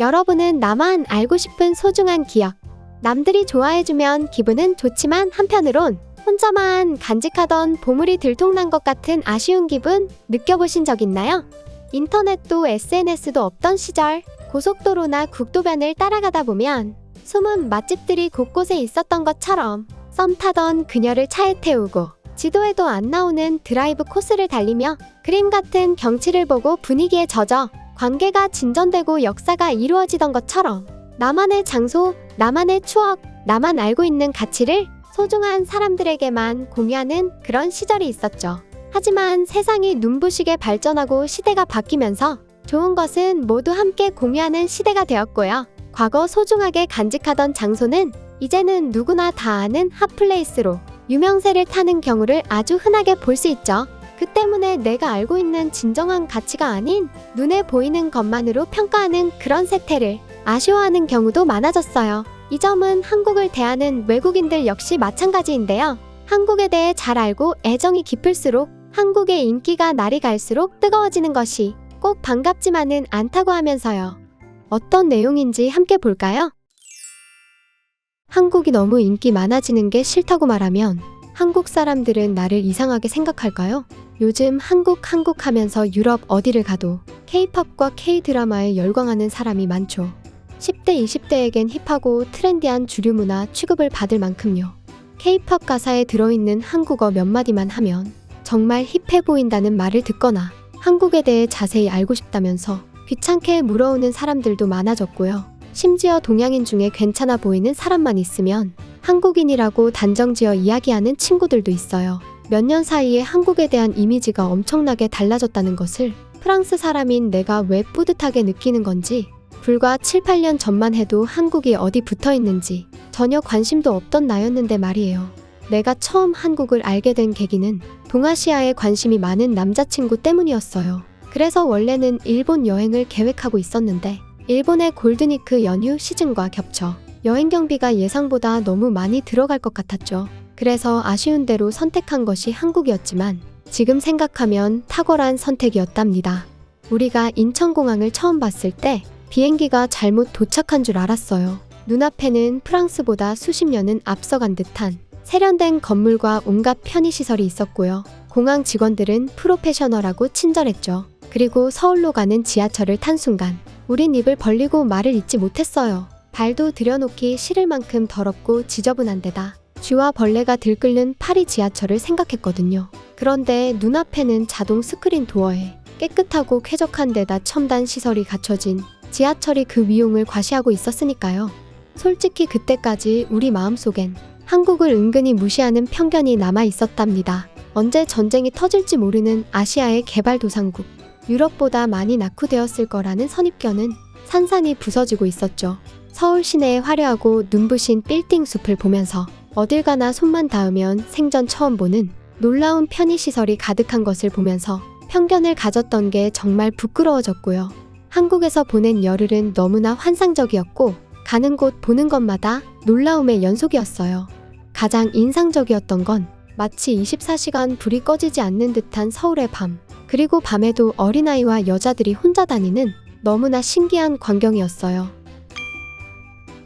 여러분은 나만 알고 싶은 소중한 기억. 남들이 좋아해주면 기분은 좋지만 한편으론 혼자만 간직하던 보물이 들통난 것 같은 아쉬운 기분 느껴보신 적 있나요? 인터넷도 SNS도 없던 시절 고속도로나 국도변을 따라가다 보면 숨은 맛집들이 곳곳에 있었던 것처럼 썸 타던 그녀를 차에 태우고 지도에도 안 나오는 드라이브 코스를 달리며 그림 같은 경치를 보고 분위기에 젖어 관계가 진전되고 역사가 이루어지던 것처럼 나만의 장소, 나만의 추억, 나만 알고 있는 가치를 소중한 사람들에게만 공유하는 그런 시절이 있었죠. 하지만 세상이 눈부시게 발전하고 시대가 바뀌면서 좋은 것은 모두 함께 공유하는 시대가 되었고요. 과거 소중하게 간직하던 장소는 이제는 누구나 다 아는 핫플레이스로 유명세를 타는 경우를 아주 흔하게 볼 수 있죠. 그 때문에 내가 알고 있는 진정한 가치가 아닌 눈에 보이는 것만으로 평가하는 그런 세태를 아쉬워하는 경우도 많아졌어요. 이 점은 한국을 대하는 외국인들 역시 마찬가지인데요. 한국에 대해 잘 알고 애정이 깊을수록 한국의 인기가 날이 갈수록 뜨거워지는 것이 꼭 반갑지만은 않다고 하면서요. 어떤 내용인지 함께 볼까요? 한국이 너무 인기 많아지는 게 싫다고 말하면 한국 사람들은 나를 이상하게 생각할까요? 요즘 한국 한국 하면서 유럽 어디를 가도 K-팝과 K-드라마에 열광하는 사람이 많죠. 10대, 20대에겐 힙하고 트렌디한 주류 문화 취급을 받을 만큼요. K-팝 가사에 들어있는 한국어 몇 마디만 하면 정말 힙해 보인다는 말을 듣거나 한국에 대해 자세히 알고 싶다면서 귀찮게 물어오는 사람들도 많아졌고요. 심지어 동양인 중에 괜찮아 보이는 사람만 있으면 한국인이라고 단정지어 이야기하는 친구들도 있어요. 몇 년 사이에 한국에 대한 이미지가 엄청나게 달라졌다는 것을 프랑스 사람인 내가 왜 뿌듯하게 느끼는 건지 불과 7, 8년 전만 해도 한국이 어디 붙어 있는지 전혀 관심도 없던 나였는데 말이에요. 내가 처음 한국을 알게 된 계기는 동아시아에 관심이 많은 남자친구 때문이었어요. 그래서 원래는 일본 여행을 계획하고 있었는데 일본의 골드니크 연휴 시즌과 겹쳐 여행 경비가 예상보다 너무 많이 들어갈 것 같았죠. 그래서 아쉬운 대로 선택한 것이 한국이었지만 지금 생각하면 탁월한 선택이었답니다. 우리가 인천공항을 처음 봤을 때 비행기가 잘못 도착한 줄 알았어요. 눈앞에는 프랑스보다 수십 년은 앞서간 듯한 세련된 건물과 온갖 편의시설이 있었고요. 공항 직원들은 프로페셔널하고 친절했죠. 그리고 서울로 가는 지하철을 탄 순간 우린 입을 벌리고 말을 잇지 못했어요. 발도 들여놓기 싫을 만큼 더럽고 지저분한 데다 쥐와 벌레가 들끓는 파리 지하철을 생각했거든요. 그런데 눈앞에는 자동 스크린 도어에 깨끗하고 쾌적한 데다 첨단 시설이 갖춰진 지하철이 그 위용을 과시하고 있었으니까요. 솔직히 그때까지 우리 마음속엔 한국을 은근히 무시하는 편견이 남아 있었답니다. 언제 전쟁이 터질지 모르는 아시아의 개발도상국, 유럽보다 많이 낙후되었을 거라는 선입견은 산산이 부서지고 있었죠. 서울 시내의 화려하고 눈부신 빌딩 숲을 보면서 어딜 가나 손만 닿으면 생전 처음 보는 놀라운 편의시설이 가득한 것을 보면서 편견을 가졌던 게 정말 부끄러워졌고요. 한국에서 보낸 열흘은 너무나 환상적이었고 가는 곳 보는 것마다 놀라움의 연속이었어요. 가장 인상적이었던 건 마치 24시간 불이 꺼지지 않는 듯한 서울의 밤, 그리고 밤에도 어린아이와 여자들이 혼자 다니는 너무나 신기한 광경이었어요.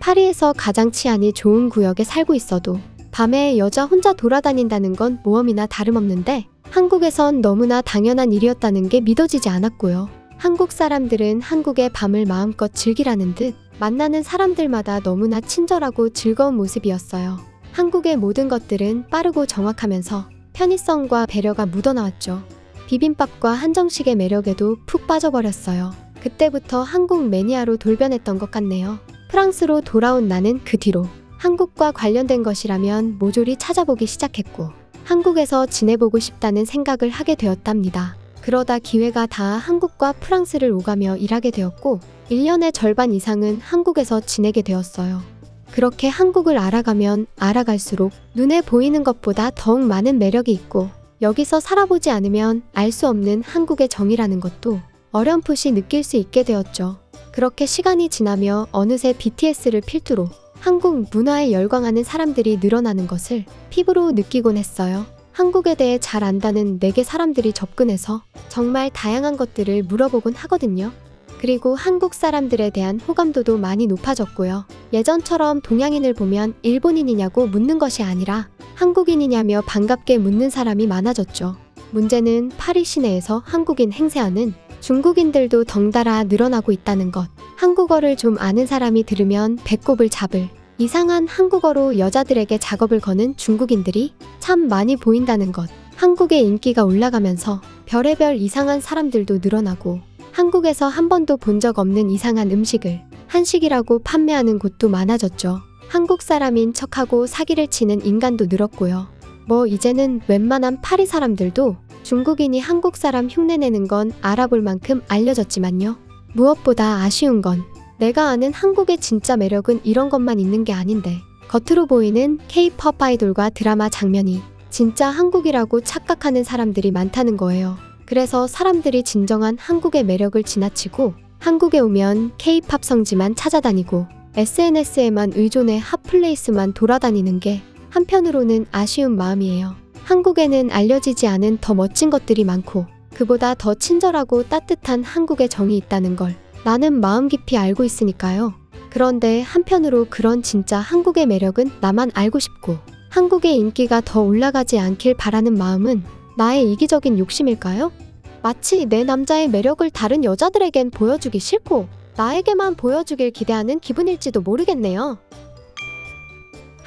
파리에서 가장 치안이 좋은 구역에 살고 있어도 밤에 여자 혼자 돌아다닌다는 건 모험이나 다름없는데 한국에선 너무나 당연한 일이었다는 게 믿어지지 않았고요. 한국 사람들은 한국의 밤을 마음껏 즐기라는 듯 만나는 사람들마다 너무나 친절하고 즐거운 모습이었어요. 한국의 모든 것들은 빠르고 정확하면서 편의성과 배려가 묻어나왔죠. 비빔밥과 한정식의 매력에도 푹 빠져버렸어요. 그때부터 한국 매니아로 돌변했던 것 같네요. 프랑스로 돌아온 나는 그 뒤로 한국과 관련된 것이라면 모조리 찾아보기 시작했고 한국에서 지내보고 싶다는 생각을 하게 되었답니다. 그러다 기회가 다 한국과 프랑스를 오가며 일하게 되었고 1년의 절반 이상은 한국에서 지내게 되었어요. 그렇게 한국을 알아가면 알아갈수록 눈에 보이는 것보다 더욱 많은 매력이 있고 여기서 살아보지 않으면 알 수 없는 한국의 정이라는 것도 어렴풋이 느낄 수 있게 되었죠. 그렇게 시간이 지나며 어느새 BTS를 필두로 한국 문화에 열광하는 사람들이 늘어나는 것을 피부로 느끼곤 했어요. 한국에 대해 잘 안다는 네개 사람들이 접근해서 정말 다양한 것들을 물어보곤 하거든요. 그리고 한국 사람들에 대한 호감도도 많이 높아졌고요. 예전처럼 동양인을 보면 일본인이냐고 묻는 것이 아니라 한국인이냐며 반갑게 묻는 사람이 많아졌죠. 문제는 파리 시내에서 한국인 행세하는 중국인들도 덩달아 늘어나고 있다는 것. 한국어를 좀 아는 사람이 들으면 배꼽을 잡을 이상한 한국어로 여자들에게 작업을 거는 중국인들이 참 많이 보인다는 것. 한국의 인기가 올라가면서 별의별 이상한 사람들도 늘어나고 한국에서 한 번도 본 적 없는 이상한 음식을 한식이라고 판매하는 곳도 많아졌죠. 한국 사람인 척하고 사기를 치는 인간도 늘었고요. 뭐 이제는 웬만한 파리 사람들도 중국인이 한국 사람 흉내내는 건 알아볼 만큼 알려졌지만요. 무엇보다 아쉬운 건 내가 아는 한국의 진짜 매력은 이런 것만 있는 게 아닌데 겉으로 보이는 K-팝 아이돌과 드라마 장면이 진짜 한국이라고 착각하는 사람들이 많다는 거예요. 그래서 사람들이 진정한 한국의 매력을 지나치고 한국에 오면 K-팝 성지만 찾아다니고 SNS에만 의존해 핫플레이스만 돌아다니는 게 한편으로는 아쉬운 마음이에요. 한국에는 알려지지 않은 더 멋진 것들이 많고 그보다 더 친절하고 따뜻한 한국의 정이 있다는 걸 나는 마음 깊이 알고 있으니까요. 그런데 한편으로 그런 진짜 한국의 매력은 나만 알고 싶고 한국의 인기가 더 올라가지 않길 바라는 마음은 나의 이기적인 욕심일까요? 마치 내 남자의 매력을 다른 여자들에겐 보여주기 싫고 나에게만 보여주길 기대하는 기분일지도 모르겠네요.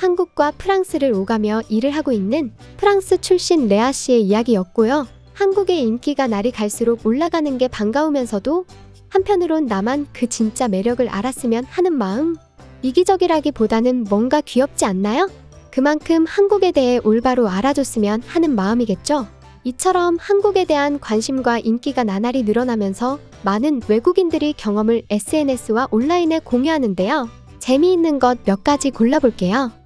한국과 프랑스를 오가며 일을 하고 있는 프랑스 출신 레아 씨의 이야기였고요. 한국의 인기가 날이 갈수록 올라가는 게 반가우면서도 한편으론 나만 그 진짜 매력을 알았으면 하는 마음. 이기적이라기보다는 뭔가 귀엽지 않나요? 그만큼 한국에 대해 올바로 알아줬으면 하는 마음이겠죠. 이처럼 한국에 대한 관심과 인기가 나날이 늘어나면서 많은 외국인들이 경험을 SNS와 온라인에 공유하는데요. 재미있는 것 몇 가지 골라볼게요.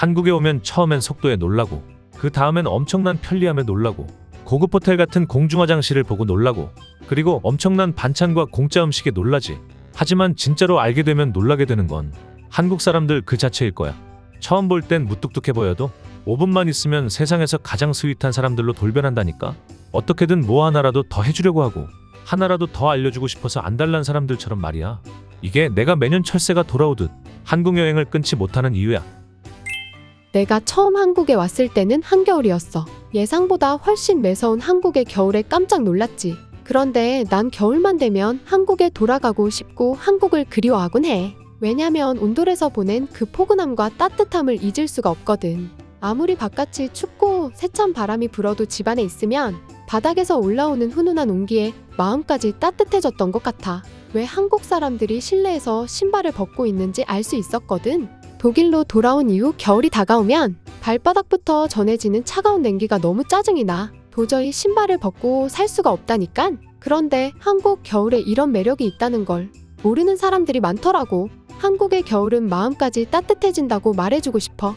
한국에 오면 처음엔 속도에 놀라고 그 다음엔 엄청난 편리함에 놀라고 고급 호텔 같은 공중 화장실을 보고 놀라고 그리고 엄청난 반찬과 공짜 음식에 놀라지. 하지만 진짜로 알게 되면 놀라게 되는 건 한국 사람들 그 자체일 거야. 처음 볼 땐 무뚝뚝해 보여도 5분만 있으면 세상에서 가장 스윗한 사람들로 돌변한다니까? 어떻게든 뭐 하나라도 더 해주려고 하고 하나라도 더 알려주고 싶어서 안달난 사람들처럼 말이야. 이게 내가 매년 철새가 돌아오듯 한국 여행을 끊지 못하는 이유야 내가 처음 한국에 왔을 때는 한겨울이었어. 예상보다 훨씬 매서운 한국의 겨울에 깜짝 놀랐지. 그런데 난 겨울만 되면 한국에 돌아가고 싶고 한국을 그리워하곤 해. 왜냐면 온돌에서 보낸 그 포근함과 따뜻함을 잊을 수가 없거든. 아무리 바깥이 춥고 세찬 바람이 불어도 집안에 있으면 바닥에서 올라오는 훈훈한 온기에 마음까지 따뜻해졌던 것 같아. 왜 한국 사람들이 실내에서 신발을 벗고 있는지 알 수 있었거든. 독일로 돌아온 이후 겨울이 다가오면 발바닥부터 전해지는 차가운 냉기가 너무 짜증이 나. 도저히 신발을 벗고 살 수가 없다니깐. 그런데 한국 겨울에 이런 매력이 있다는 걸 모르는 사람들이 많더라고. 한국의 겨울은 마음까지 따뜻해진다고 말해주고 싶어.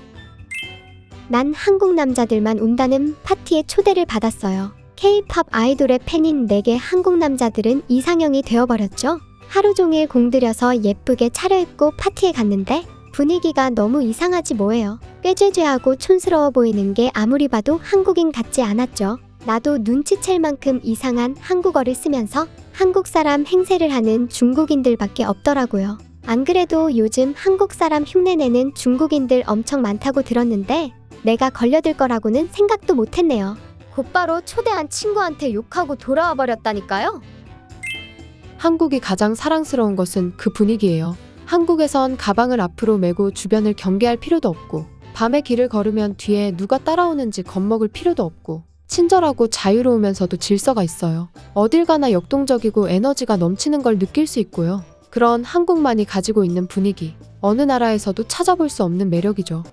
난 한국 남자들만 온다는 파티에 초대를 받았어요. K-팝 아이돌의 팬인 내게 한국 남자들은 이상형이 되어버렸죠. 하루 종일 공들여서 예쁘게 차려입고 파티에 갔는데 분위기가 너무 이상하지 뭐예요. 꾀죄죄하고 촌스러워 보이는 게 아무리 봐도 한국인 같지 않았죠. 나도 눈치챌 만큼 이상한 한국어를 쓰면서 한국 사람 행세를 하는 중국인들밖에 없더라고요. 안 그래도 요즘 한국 사람 흉내내는 중국인들 엄청 많다고 들었는데 내가 걸려들 거라고는 생각도 못했네요. 곧바로 초대한 친구한테 욕하고 돌아와 버렸다니까요. 한국이 가장 사랑스러운 것은 그 분위기예요. 한국에선 가방을 앞으로 메고 주변을 경계할 필요도 없고 밤에 길을 걸으면 뒤에 누가 따라오는지 겁먹을 필요도 없고 친절하고 자유로우면서도 질서가 있어요. 어딜 가나 역동적이고 에너지가 넘치는 걸 느낄 수 있고요. 그런 한국만이 가지고 있는 분위기, 어느 나라에서도 찾아볼 수 없는 매력이죠.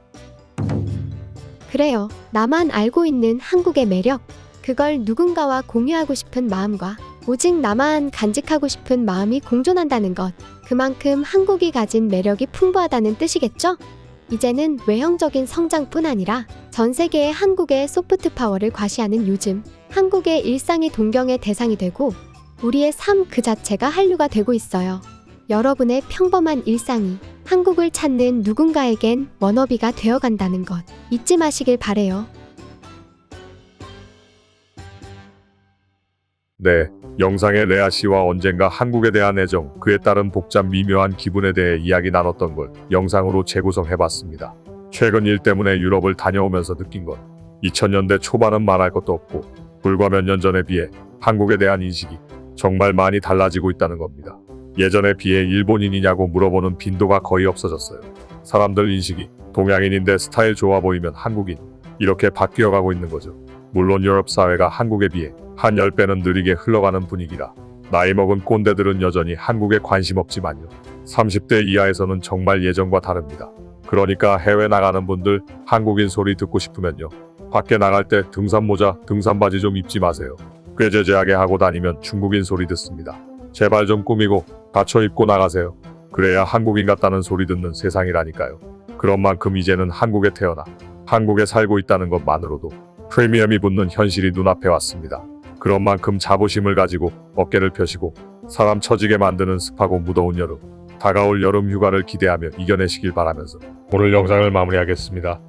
그래요. 나만 알고 있는 한국의 매력. 그걸 누군가와 공유하고 싶은 마음과 오직 나만 간직하고 싶은 마음이 공존한다는 것. 그만큼 한국이 가진 매력이 풍부하다는 뜻이겠죠? 이제는 외형적인 성장뿐 아니라 전 세계의 한국의 소프트 파워를 과시하는 요즘 한국의 일상이 동경의 대상이 되고 우리의 삶 그 자체가 한류가 되고 있어요. 여러분의 평범한 일상이 한국을 찾는 누군가에겐 워너비가 되어간다는 것 잊지 마시길 바래요. 네, 영상의 레아 씨와 언젠가 한국에 대한 애정, 그에 따른 복잡 미묘한 기분에 대해 이야기 나눴던 걸 영상으로 재구성해봤습니다. 최근 일 때문에 유럽을 다녀오면서 느낀 것. 2000년대 초반은 말할 것도 없고 불과 몇 년 전에 비해 한국에 대한 인식이 정말 많이 달라지고 있다는 겁니다. 예전에 비해 일본인이냐고 물어보는 빈도가 거의 없어졌어요. 사람들 인식이 동양인인데 스타일 좋아 보이면 한국인 이렇게 바뀌어가고 있는 거죠. 물론 유럽 사회가 한국에 비해 한 10배는 느리게 흘러가는 분위기라 나이 먹은 꼰대들은 여전히 한국에 관심 없지만요. 30대 이하에서는 정말 예전과 다릅니다. 그러니까 해외 나가는 분들 한국인 소리 듣고 싶으면요. 밖에 나갈 때 등산 모자, 등산 바지 좀 입지 마세요. 꾀죄죄하게 하고 다니면 중국인 소리 듣습니다. 제발 좀 꾸미고 갖춰 입고 나가세요. 그래야 한국인 같다는 소리 듣는 세상이라니까요. 그런 만큼 이제는 한국에 태어나 한국에 살고 있다는 것만으로도 프리미엄이 붙는 현실이 눈앞에 왔습니다. 그런 만큼 자부심을 가지고 어깨를 펴시고 사람 처지게 만드는 습하고 무더운 여름, 다가올 여름 휴가를 기대하며 이겨내시길 바라면서 오늘 영상을 마무리하겠습니다.